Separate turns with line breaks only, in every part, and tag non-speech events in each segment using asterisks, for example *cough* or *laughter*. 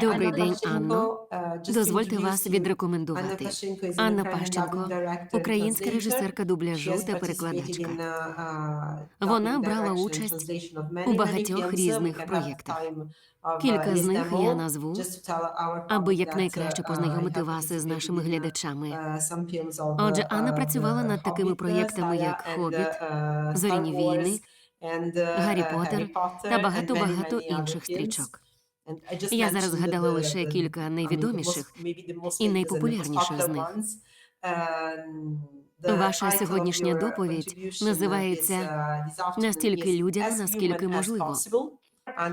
Добрий день, Анно. Дозвольте вас відрекомендувати. Анна Пащенко, українська режисерка дубляжу та перекладачка. Вона брала участь у багатьох різних проєктах. Кілька з них я назву, аби якнайкраще познайомити вас із нашими глядачами. Отже, Анна працювала над такими проєктами, як «Хобіт», «Зоряні війни», «Гаррі Поттер» та багато-багато інших стрічок. Я зараз згадала лише кілька найвідоміших і найпопулярніших з них. Ваша сьогоднішня доповідь називається «Настільки людям, наскільки можливо».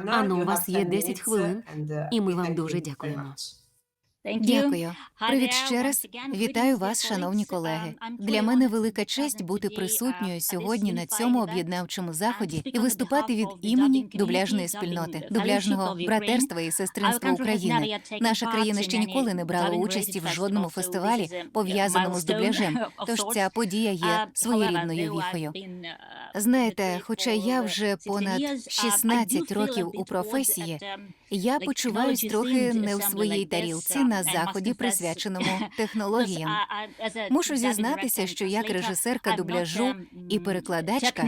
Анно, у вас є 10 хвилин, і ми вам дуже дякуємо.
Дякую. Привіт ще раз. Вітаю вас, шановні колеги. Для мене велика честь бути присутньою сьогодні на цьому об'єднавчому заході і виступати від імені дубляжної спільноти, дубляжного братерства і сестринства України. Наша країна ще ніколи не брала участі в жодному фестивалі, пов'язаному з дубляжем. Тож ця подія є своєрідною віхою. Знаєте, хоча я вже понад 16 років у професії, я почуваюсь трохи не в своїй тарілці на заході, присвяченому технологіям. Мушу зізнатися, що як режисерка дубляжу і перекладачка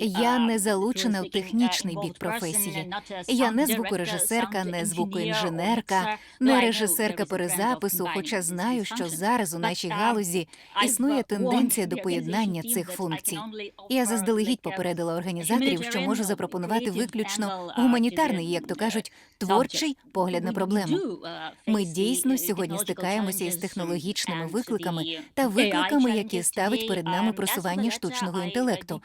я не залучена в технічний бік професії. Я не звукорежисерка, не звукоінженерка, не режисерка перезапису. Хоча знаю, що зараз у нашій галузі існує тенденція до поєднання цих функцій. Я заздалегідь попередила організаторів, що можу запропонувати виключно гуманітарний, як то кажуть, творчий погляд на проблему. Ми дійсно сьогодні стикаємося із технологічними викликами та викликами, які ставить перед нами просування штучного інтелекту.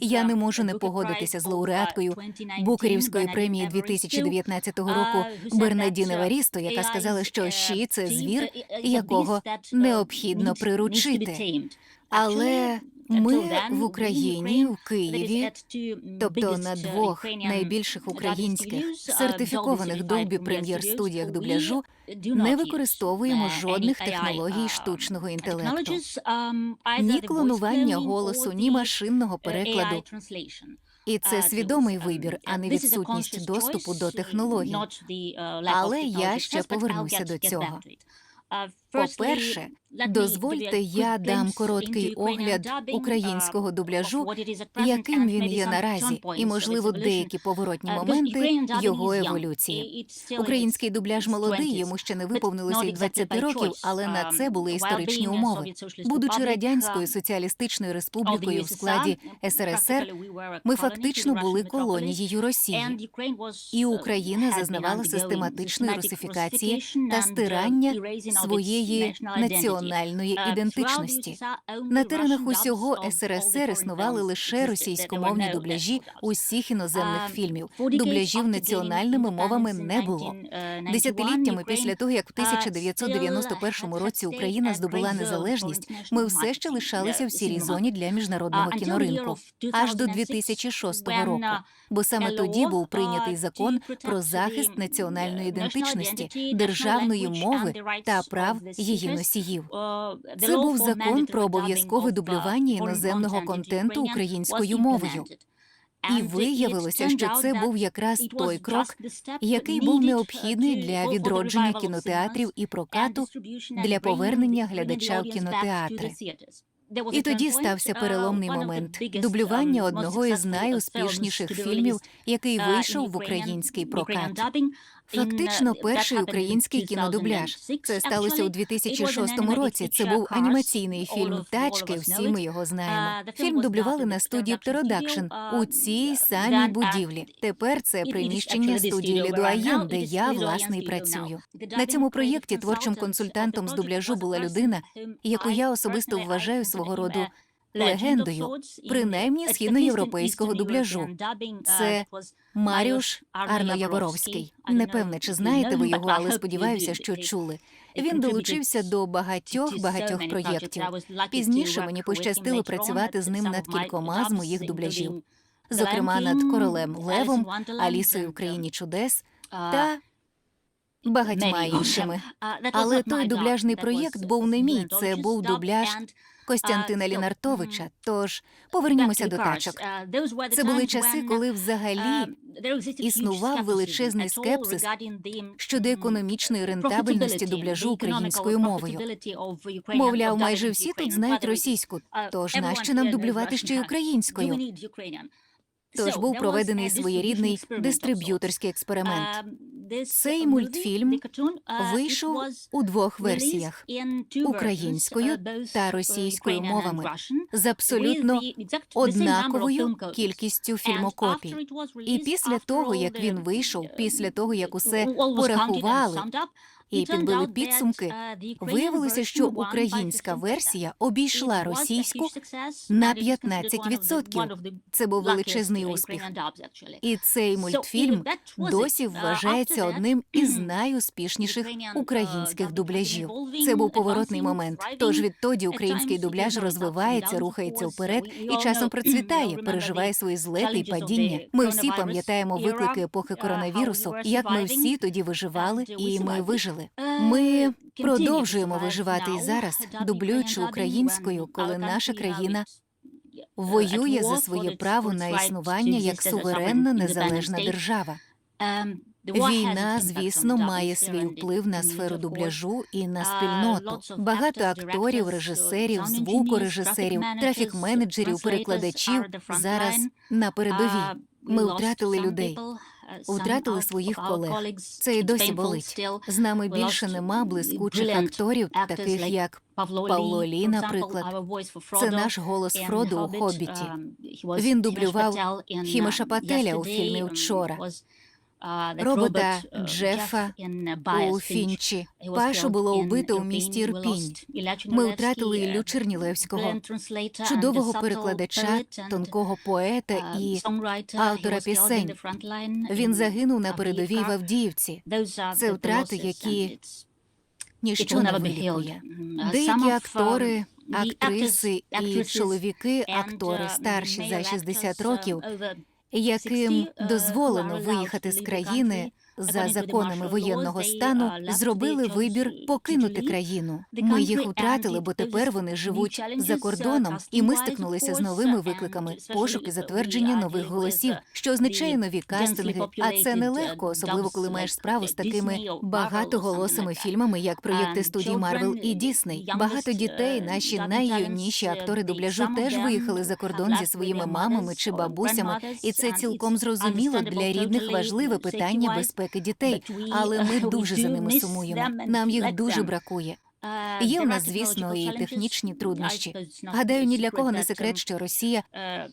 Я не можу не погодитися з лауреаткою Букерівської премії 2019 року Бернадіне Варісто, яка сказала, що щі це звір, якого необхідно приручити. Але ми в Україні, в Києві, тобто на двох найбільших українських сертифікованих Dolby Premier студіях дубляжу, не використовуємо жодних технологій штучного інтелекту, ні клонування голосу, ні машинного перекладу. І це свідомий вибір, а не відсутність доступу до технологій. Але я ще повернуся до цього. По-перше, дозвольте, я дам короткий огляд українського дубляжу, яким він є наразі, і, можливо, деякі поворотні моменти його еволюції. Український дубляж молодий, йому ще не виповнилося й 20 років, але на це були історичні умови. Будучи радянською соціалістичною республікою в складі СРСР, ми фактично були колонією Росії. І Україна зазнавала систематичної русифікації та стирання своєї національної ідентичності. На теренах усього СРСР існували лише російськомовні дубляжі усіх іноземних фільмів. Дубляжів національними мовами не було. Десятиліттями після того, як в 1991 році Україна здобула незалежність, ми все ще лишалися в сірій зоні для міжнародного кіноринку аж до 2006 року. Бо саме тоді був прийнятий закон про захист національної ідентичності, державної мови та прав її носіїв. Це був закон про обов'язкове дублювання іноземного контенту українською мовою. І виявилося, що це був якраз той крок, який був необхідний для відродження кінотеатрів і прокату для повернення глядача в кінотеатри. І тоді стався переломний момент дублювання одного із найуспішніших фільмів, який вийшов в український прокат. Фактично, перший український кінодубляж. Це сталося у 2006 році. Це був анімаційний фільм Тачки. Всі ми його знаємо. Фільм дублювали на студії Птеродакшн у цій самій будівлі. Тепер це приміщення студії Лідуаєн, де я власне і працюю. На цьому проєкті творчим консультантом з дубляжу була людина, яку я особисто вважаю свого роду. Легендою, принаймні східноєвропейського дубляжу. Це Маріуш Арно-Яворовський. Непевне, чи знаєте ви його, але сподіваюся, що *laughs* чули. Він долучився до багатьох багатьох проєктів. Пізніше мені пощастило працювати з ним над кількома з моїх дубляжів, зокрема над королем Левом, Алісою в країні чудес та багатьма іншими. Але той дубляжний проєкт був не мій. Це був дубляж Костянтина Лінартовича. Тож повернімося до тачок. Це були часи, коли взагалі існував величезний скепсис щодо економічної рентабельності дубляжу українською мовою. Мовляв, майже всі тут знають російську, тож нащо нам дублювати ще й *laughs* українською? Тож був проведений своєрідний дистриб'юторський експеримент.
Цей мультфільм
Вийшов у двох версіях українською та російською мовами з абсолютно однаковою кількістю фільмокопій. І після того, як він вийшов, після того як усе порахували і підбили підсумки, виявилося, що українська версія обійшла російську на 15%. Це був величезний успіх. І цей мультфільм досі вважається одним *clears throat* із найуспішніших українських дубляжів. Це був поворотний момент. Тож відтоді український дубляж розвивається, рухається вперед і часом *clears throat* процвітає, переживає свої злети й падіння. Ми всі пам'ятаємо виклики епохи коронавірусу, як ми всі тоді виживали, і ми вижили. Ми продовжуємо виживати і зараз, дублюючи українською, коли наша країна воює за своє право на існування як суверенна незалежна держава. Війна, звісно, має свій вплив на сферу дубляжу і на спільноту. Багато акторів, режисерів, звукорежисерів, трафік-менеджерів, перекладачів зараз на передовій. Ми втратили людей, втратили своїх колег. Це і досі болить. З нами більше нема блискучих акторів, таких як Павло Лі, наприклад. Це наш голос Фроду у «Хобіті». Він дублював Хімеша Пателя у фільмі «Вчора», робота Джефа у Фінчі. Пашу було вбито у місті Ірпінь. Ми втратили Іллю Чернілевського, чудового перекладача, тонкого поета і автора пісень. Він загинув на передовій в Авдіївці. Це втрати, які ніщо не вилікує. Деякі актори, актриси і чоловіки, актори старші за 60 років, яким дозволено виїхати з країни за законами воєнного стану, зробили вибір покинути країну. Ми їх втратили, бо тепер вони живуть за кордоном, і ми стикнулися з новими викликами пошук і затвердження нових голосів, що означає нові кастинги. А це нелегко, особливо коли маєш справу з такими багатоголосими фільмами, як проєкти студій Марвел і Дісней. Багато дітей, наші найюніші актори дубляжу, теж виїхали за кордон зі своїми мамами чи бабусями, і це цілком зрозуміло для рідних важливе питання безпеки дітей, але ми дуже за ними сумуємо. Нам їх дуже бракує. Є в нас, звісно, і технічні труднощі. Гадаю, ні для кого не секрет, що Росія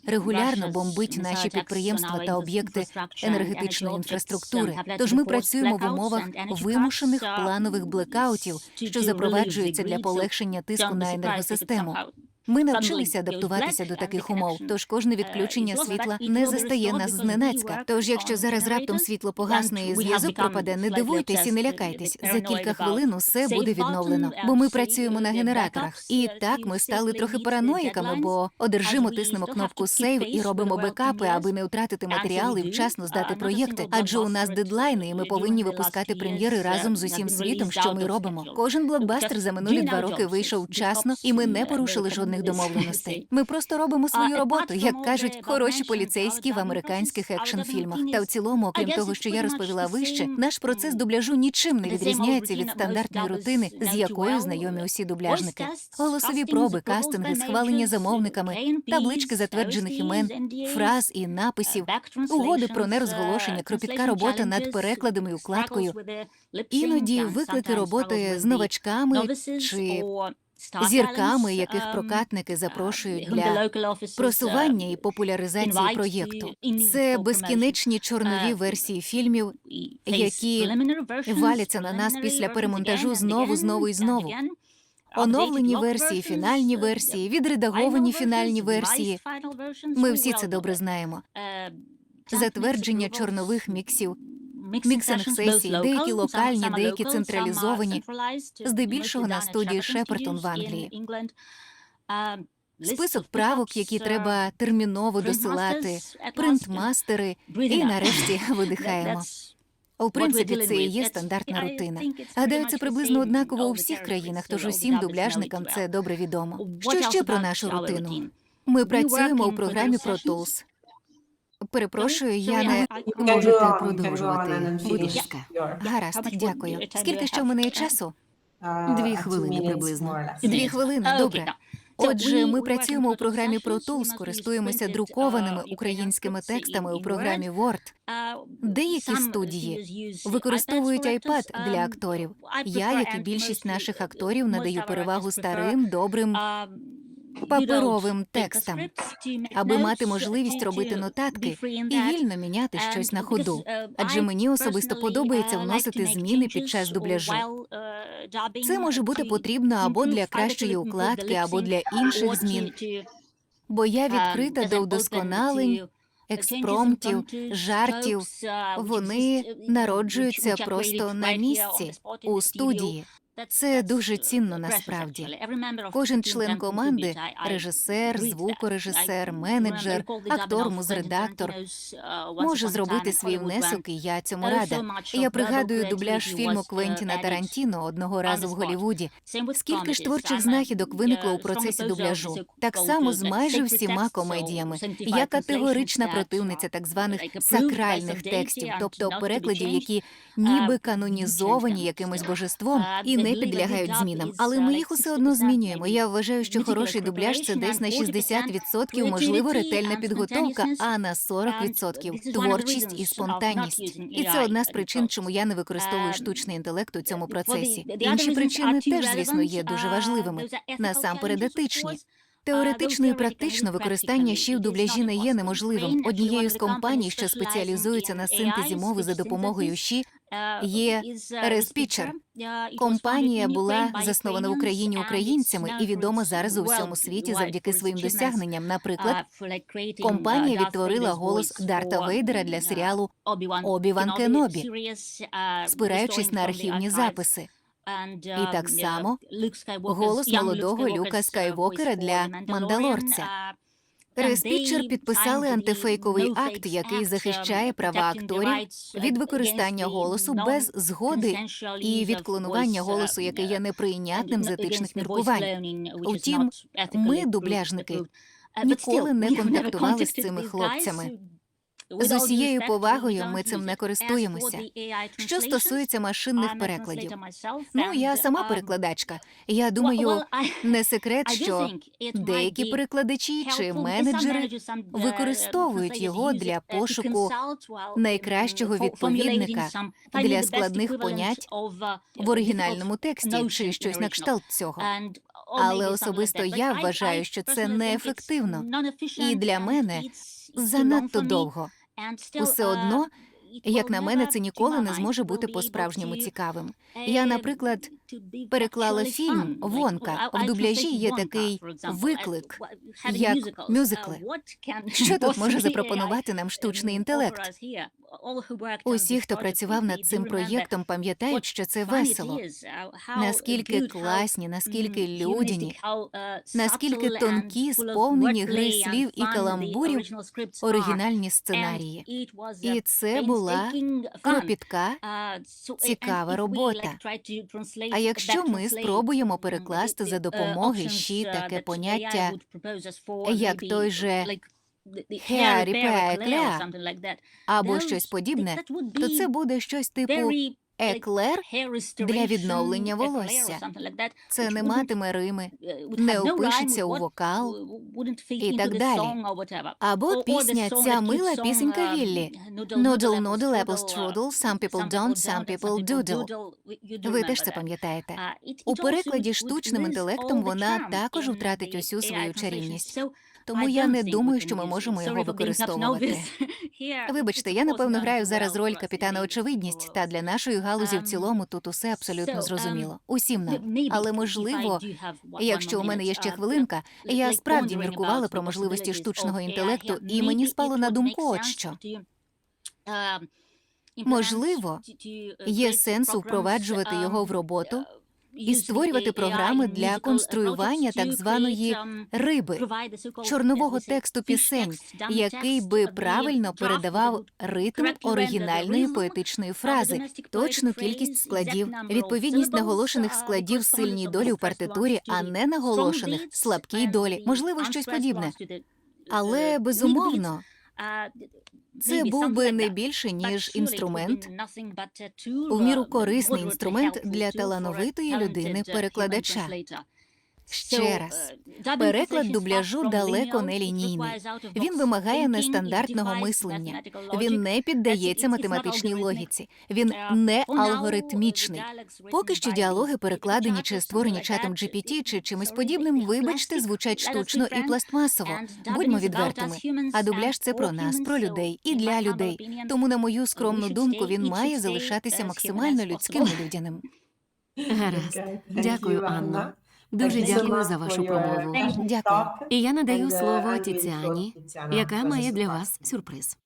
регулярно бомбить наші підприємства та об'єкти енергетичної інфраструктури. Тож ми працюємо в умовах вимушених планових блекаутів, що запроваджуються для полегшення тиску на енергосистему. Ми навчилися адаптуватися до таких умов, тож кожне відключення світла не застає нас зненацька. Тож, якщо зараз раптом світло погасне і зв'язок пропаде, не дивуйтесь і не лякайтесь. За кілька хвилин усе буде відновлено, бо ми працюємо на генераторах. І так ми стали трохи параноїками, бо одержимо тиснемо кнопку сейв і робимо бекапи, аби не втратити матеріали і вчасно здати проєкти. Адже у нас дедлайни, і ми повинні випускати прем'єри разом з усім світом, що ми робимо. Кожен блокбастер за минулі два роки вийшов вчасно, і ми не порушили жодних домовленостей. Ми просто робимо свою роботу, як кажуть хороші поліцейські в американських екшн фільмах. Та в цілому, окрім того, що я розповіла вище, наш процес дубляжу нічим не відрізняється від стандартної рутини, з якою знайомі усі дубляжники. Голосові проби, кастинги, схвалення замовниками, таблички затверджених імен, фраз і написів, угоди про нерозголошення, кропітка робота над перекладами і укладкою. Іноді виклики роботи з новачками чи зірками, яких прокатники запрошують для просування і популяризації проєкту. Це безкінечні чорнові версії фільмів, які валяться на нас після перемонтажу знову, знову і знову. Оновлені версії, фінальні версії, відредаговані фінальні версії. Ми всі це добре знаємо. Затвердження чорнових міксів, міксинг сесій, деякі локальні, деякі централізовані, здебільшого на студії Шепертон в Англії. Список правок, які треба терміново досилати, принтмастери, і нарешті *laughs* видихаємо. У принципі, це і є стандартна рутина. Гадаю, це приблизно однаково у всіх країнах, тож усім дубляжникам це добре відомо. Що ще про нашу рутину? Ми працюємо у програмі Pro Tools. Перепрошую, я не
Можете продовжувати, будь ласка.
гаразд. Дякую. Скільки ще в мене є часу?
Дві хвилини приблизно.
Дві хвилини. Добре. Отже, ми працюємо у програмі Pro Tools, користуємося друкованими українськими текстами у програмі Word.
Деякі студії використовують iPad для акторів. Я, як і більшість наших акторів, надаю перевагу старим,
добрим
паперовим текстам,
аби мати можливість робити нотатки і вільно міняти щось на ходу. Адже мені особисто подобається вносити зміни під час дубляжу. Це може бути потрібно або для кращої укладки, або для інших змін. Бо я відкрита до вдосконалень, експромтів, жартів. Вони народжуються просто на місці у студії. Це дуже цінно насправді. Кожен член команди режисер, звукорежисер, менеджер, актор, музредактор може зробити свій внесок, і я цьому рада. Я пригадую дубляж фільму Квентіна Тарантіно одного разу в Голівуді. Скільки ж творчих знахідок виникло у процесі дубляжу? Так само з майже всіма комедіями. Я категорична противниця так званих сакральних текстів, тобто перекладів, які ніби канонізовані якимось божеством і не підлягають змінам. Але ми їх усе одно змінюємо. Я вважаю, що хороший дубляж це десь на 60% можливо ретельна підготовка, а на 40% творчість і спонтанність. І це одна з причин, чому я не використовую штучний інтелект у цьому процесі. Інші причини теж, звісно, є дуже важливими. Насамперед етичні. Теоретично і практично використання щі в дубляжі не є неможливим. Однією з компаній, що спеціалізується на синтезі мови за допомогою щі, є Респічер. Компанія була заснована в Україні українцями і відома зараз у всьому світі завдяки своїм досягненням. Наприклад, компанія відтворила голос Дарта Вейдера для серіалу
Обі-Ван Кенобі,
спираючись на архівні записи.
І так само
голос молодого Люка Скайвокера для Мандалорця. Респічер підписали антифейковий акт, який захищає права акторів від використання голосу без згоди і від клонування голосу, яке є неприйнятним з етичних міркувань. Утім, ми, дубляжники, ніколи не *laughs* контактували з цими хлопцями. З усією повагою ми цим не користуємося. Що стосується машинних перекладів, ну я сама перекладачка. Я думаю, *laughs* не секрет, що деякі перекладачі чи менеджери використовують його для пошуку найкращого відповідника для складних понять в оригінальному тексті чи щось на кшталт цього. Але особисто я вважаю, що це неефективно і для мене занадто довго. Усе одно, як на мене, це ніколи не зможе бути по-справжньому цікавим. Я, наприклад, переклала фільм Вонка. В дубляжі є такий виклик, як мюзикли. *laughs* Що тут може запропонувати нам штучний інтелект? Усі, хто працював над цим проєктом, пам'ятають, що це весело. Наскільки класні, наскільки людяні, наскільки тонкі, сповнені гри слів і каламбурів оригінальні сценарії. І це була кропітка, цікава робота. А якщо ми спробуємо перекласти за допомоги ще таке поняття, як той же Хеарі або щось подібне, то це буде щось типу еклер для відновлення волосся. Це не матиме рими, не опишеться у вокал і так далі. Або пісня ця мила пісенька Віллі. Noodle, noodle, apple strudel, some people don't, some people doodle. Ви теж це пам'ятаєте. У перекладі штучним інтелектом вона також втратить усю свою чарівність. Тому я не думаю, що ми можемо його *laughs* використовувати. Вибачте, я напевно граю зараз роль капітана очевидність, та для нашої галузі в цілому тут усе абсолютно зрозуміло. Усім нам. Але можливо, якщо у мене є ще хвилинка, я справді міркувала про можливості штучного інтелекту, і мені спало на думку, от що. Можливо, є сенс впроваджувати його в роботу і створювати програми для конструювання так званої риби, чорнового тексту пісень, який би правильно передавав ритм оригінальної поетичної фрази, точну кількість складів, відповідність наголошених складів сильній долі у партитурі, а не наголошених слабкій долі, можливо, щось подібне. Але безумовно, це був би не більше ніж інструмент, у міру корисний інструмент для талановитої людини-перекладача. Ще раз, переклад дубляжу далеко не лінійний. Він вимагає нестандартного мислення. Він не піддається математичній логіці. Він не алгоритмічний. Поки що діалоги перекладені чи створені чатом GPT чи чимось подібним, вибачте, звучать штучно і пластмасово. Будьмо відвертими. А дубляж це про нас, про людей і для людей. Тому, на мою скромну думку, він має залишатися максимально людським і людяним.
Гаразд. Дякую, Анно. Дуже дякую за вашу промову.
Дякую.
І я надаю слово Тіціані, яка має для вас сюрприз.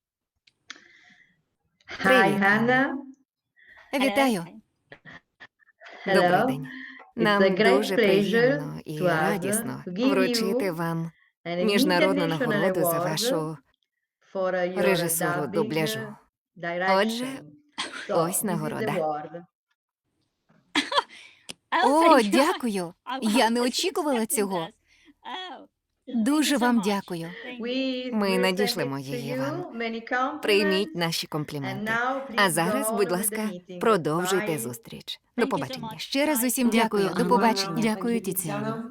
Привіт. Вітаю.
Добрий день. Нам дуже приємно і радісно вручити вам міжнародну нагороду за вашу режисуру дубляжу.
uh.
Отже, ось нагорода.
О, дякую. Я не очікувала цього. Дуже вам дякую.
Ми надішлемо її вам. Прийміть наші компліменти. А зараз, будь ласка, продовжуйте зустріч. До побачення.
Ще раз усім дякую.
Дякую,
До побачення.
Дякую, Тіціано.